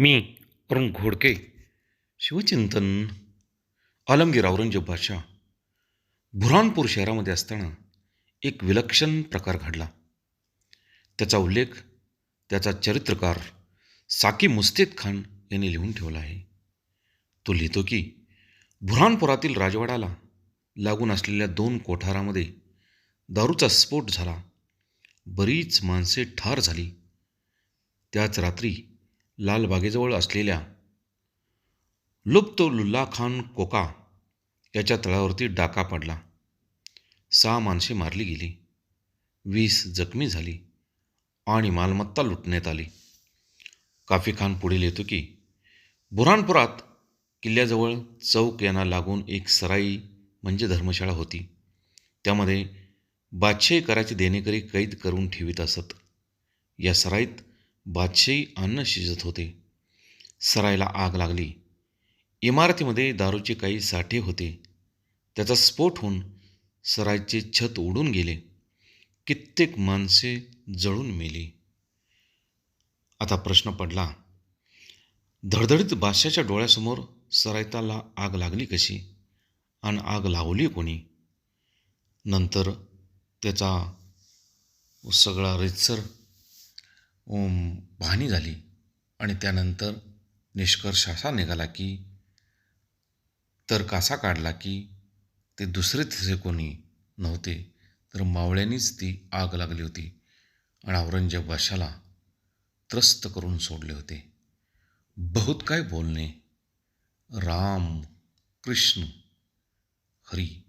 मी अरुण घोडके शिवचिंतन आलमगीर औरंगजेब बादशाह बुऱ्हाणपूर शहरामध्ये असताना एक विलक्षण प्रकार घडला. त्याचा उल्लेख त्याचा चरित्रकार साकी मुस्तेद खान यांनी लिहून ठेवला आहे. तो लिहितो की बुऱ्हाणपुरातील राजवाडाला लागून असलेल्या दोन कोठारामध्ये दारूचा स्फोट झाला. बरीच माणसे ठार झाली. त्याच रात्री लालबागेजवळ असलेल्या लुप्तोलुल्ला खान कोका याच्या तळावरती डाका पडला. सहा माणसे मारली गेली. वीस जखमी झाली आणि मालमत्ता लुटण्यात आली. काफी खान पुढे लिहितो की बुऱ्हाणपुरात किल्ल्याजवळ चौक यांना लागून एक सराई म्हणजे धर्मशाळा होती. त्यामध्ये बादशाही कराचे देणेकरी कैद करून ठेवीत असत. या सराईत बादशाही अन्न शिजत होते. सरायला आग लागली. इमारतीमध्ये दारूचे काही साठे होते. त्याचा स्फोट होऊन सराईचे छत उडून गेले. कित्येक माणसे जळून मेली. आता प्रश्न पडला धडधडीत बादशाच्या डोळ्यासमोर सरायताला आग लागली कशी? आणि आग लावली कोणी? नंतर त्याचा सगळा रितसर पाहणी झाली. आणि त्यानंतर निष्कर्ष असा निघाला की तर्क असा काढला की ते दुसरे तिसरे कोणी नव्हते तर मावळ्यांनीच ती आग लागली होती आणि औरंगजेब बादशाला त्रस्त करून सोडले होते. बहुत काय बोलणे? राम कृष्ण हरी